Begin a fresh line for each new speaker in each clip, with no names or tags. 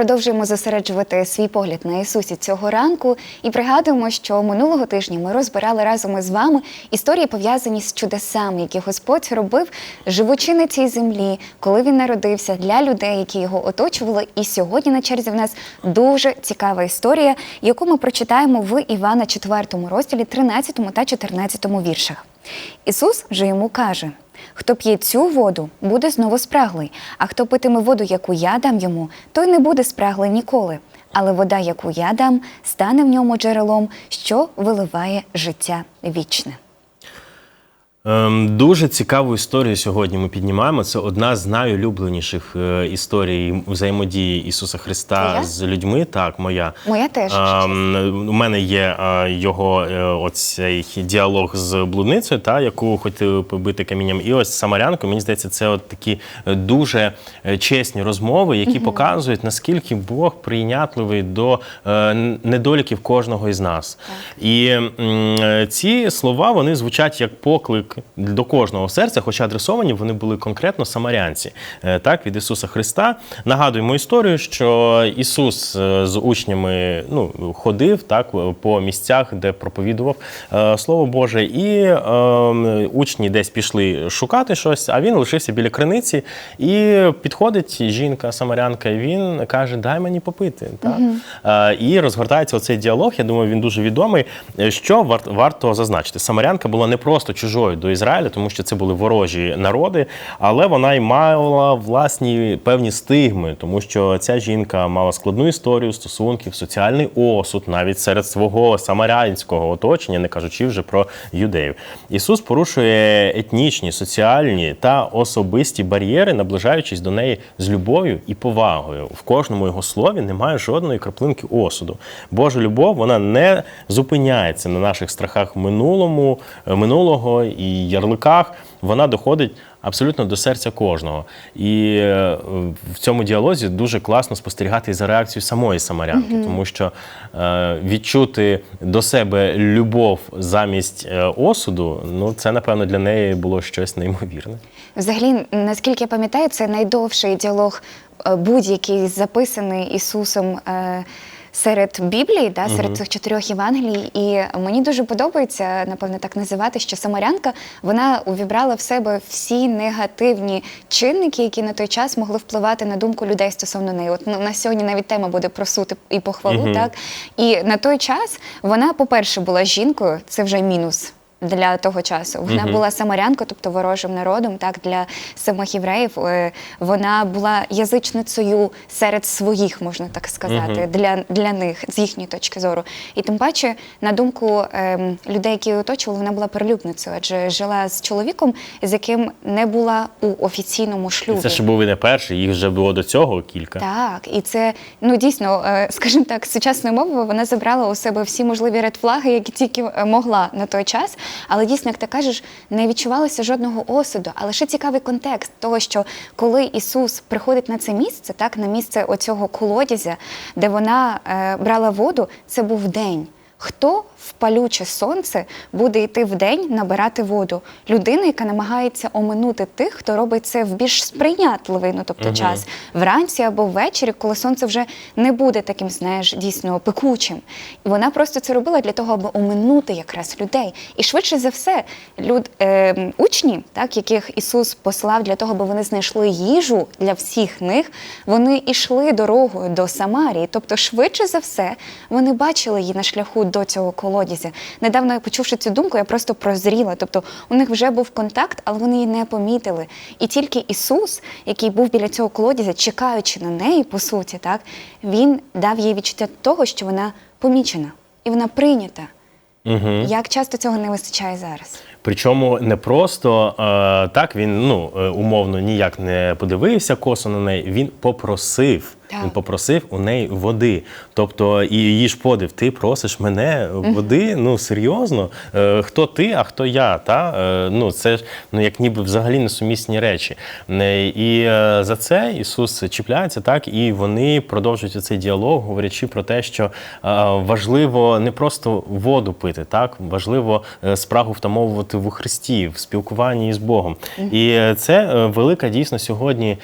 Продовжуємо зосереджувати свій погляд на Ісусі цього ранку і пригадуємо, що минулого тижня ми розбирали разом із вами історії, пов'язані з чудесами, які Господь робив, живучи на цій землі, коли він народився для людей, які його оточували. І сьогодні на черзі в нас дуже цікава історія, яку ми прочитаємо в Івана 4 розділі, 13 та 14 віршах. Ісус же йому каже. Хто п'є цю воду, буде знову спраглий, а хто питиме воду, яку я дам йому, той не буде спраглий ніколи. Але вода, яку я дам, стане в ньому джерелом, що виливає життя вічне.
Ем, Дуже цікаву історію сьогодні ми піднімаємо. Це одна з найулюбленіших е, історій взаємодії Ісуса Христа
Твоя?
з людьми. Так, моя.
Моя теж,
Ем, У мене є е, його е, оцей діалог з блудницею, та, яку хотіли побити камінням. І ось Самарянко, мені здається, це от такі дуже чесні розмови, які показують, наскільки Бог прийнятливий до е, недоліків кожного із нас. І м, е, ці слова вони звучать як поклик до кожного серця, хоча адресовані вони були конкретно самарянці, е, так від Ісуса Христа. Нагадуємо історію, що Ісус е, з учнями ну, ходив так по місцях, де проповідував е, Слово Боже, і е, учні десь пішли шукати щось, а він лишився біля криниці, і підходить жінка, самарянка, і він каже: Дай мені попити. Так? Е, і розгортається оцей діалог. Я думаю, він дуже відомий. Що варто зазначити? Самарянка була не просто чужою до Ізраїля, тому що це були ворожі народи, але вона й мала власні певні стигми, тому що ця жінка мала складну історію стосунків, соціальний осуд навіть серед свого самарянського оточення, не кажучи вже про юдеїв. Ісус порушує етнічні, соціальні та особисті бар'єри, наближаючись до неї з любов'ю і повагою. В кожному його слові немає жодної краплинки осуду. Божа любов вона не зупиняється на наших страхах минулому, минулого і ярликах. Вона доходить абсолютно до серця кожного. І е, в цьому діалозі дуже класно спостерігати і за реакцією самої самарянки, тому що е, відчути до себе любов замість е, осуду, ну це напевно для неї було щось неймовірне.
Взагалі, наскільки я пам'ятаю, це найдовший діалог будь-який записаний Ісусом. е, Серед Біблії, да, серед цих чотирьох Євангелій, і мені дуже подобається, напевно, так називати, що Самарянка вона увібрала в себе всі негативні чинники, які на той час могли впливати на думку людей стосовно неї. От ну, на сьогодні навіть тема буде про суд і похвалу, так? І на той час вона, по-перше, була жінкою, це вже мінус для того часу. Вона була самарянкою, тобто ворожим народом, так для самих євреїв. Е, Вона була язичницею серед своїх, можна так сказати, для, для них з їхньої точки зору. І тим паче, на думку ем, людей, які її оточували, вона була перелюбницею, адже жила з чоловіком, з яким не була у офіційному
І
шлюбі.
це ще був і не перший, їх вже було до цього кілька.
Так, і це ну дійсно, е, скажімо так, сучасною мовою вона забрала у себе всі можливі редфлаги, які тільки е, могла на той час. Але дійсно, як ти кажеш, не відчувалося жодного осуду. Але ще цікавий контекст того, що коли Ісус приходить на це місце, так на місце оцього колодязя, де вона е, брала воду, це був день. Хто в палюче сонце буде йти вдень набирати воду? Людина, яка намагається оминути тих, хто робить це в більш сприйнятливий, ну тобто час вранці або ввечері, коли сонце вже не буде таким, знаєш, дійсно пекучим. І вона просто це робила для того, аби оминути якраз людей. І швидше за все, люд, е, учні, так, яких Ісус послав для того, аби вони знайшли їжу для всіх них, вони йшли дорогою до Самарії. Тобто, швидше за все, вони бачили її на шляху до цього колодязя. Недавно почувши цю думку, я просто прозріла. Тобто у них вже був контакт, але вони її не помітили. І тільки Ісус, який був біля цього колодязя, чекаючи на неї, по суті, так він дав їй відчуття того, що вона помічена і вона прийнята. Як часто цього не вистачає зараз?
Причому не просто е, так він ну е, умовно ніяк не подивився косо на неї. Він попросив.
Так.
Він попросив у неї води. Тобто і її ж подив, ти просиш мене води. Ну серйозно, Е, хто ти, а хто я? Та Е, ну це ж ну як ніби взагалі несумісні речі. Е, І е, за це Ісус чіпляється, так і вони продовжують цей діалог, говорячи про те, що е, важливо не просто воду пити, так важливо е, спрагу втамовувати в Христі, в спілкуванні з Богом. І е, це велика дійсно сьогодні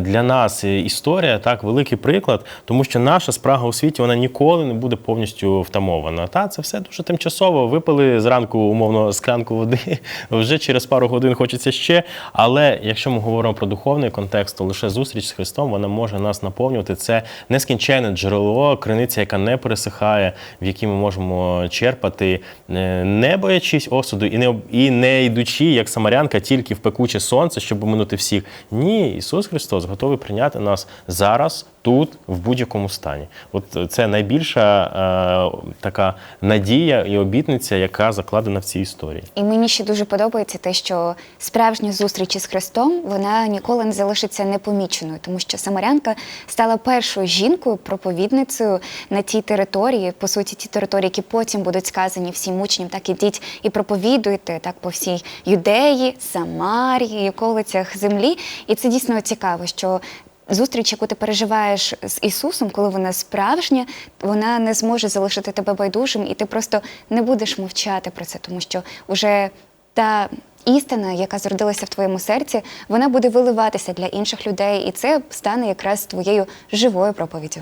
для нас історія, так, великий приклад, тому що наша спрага у світі вона ніколи не буде повністю втамована. Та це все дуже тимчасово. Випили зранку, умовно, склянку води, вже через пару годин хочеться ще. Але якщо ми говоримо про духовний контекст, то лише зустріч з Христом вона може нас наповнювати. Це нескінченне джерело, криниця, яка не пересихає, в якій ми можемо черпати, е, не боячись осуду і не і не йдучи, як самарянка, тільки в пекуче сонце, щоб оминути всіх. Ні, Ісус Христос готовий прийняти нас зараз, тут, в будь-якому стані. От це найбільша е, така надія і обітниця, яка закладена в цій історії.
І мені ще дуже подобається те, що справжня зустріч із Христом вона ніколи не залишиться непоміченою, тому що Самарянка стала першою жінкою, проповідницею на тій території, по суті, ті території, які потім будуть сказані всім учням, так ідіть і проповідуйте так по всій юдеї, Самарії, околицях землі. І це дійсно цікаво, що. Зустріч, яку ти переживаєш з Ісусом, коли вона справжня, вона не зможе залишити тебе байдужим, і ти просто не будеш мовчати про це, тому що вже та істина, яка зродилася в твоєму серці, вона буде виливатися для інших людей, і це стане якраз твоєю живою проповіддю.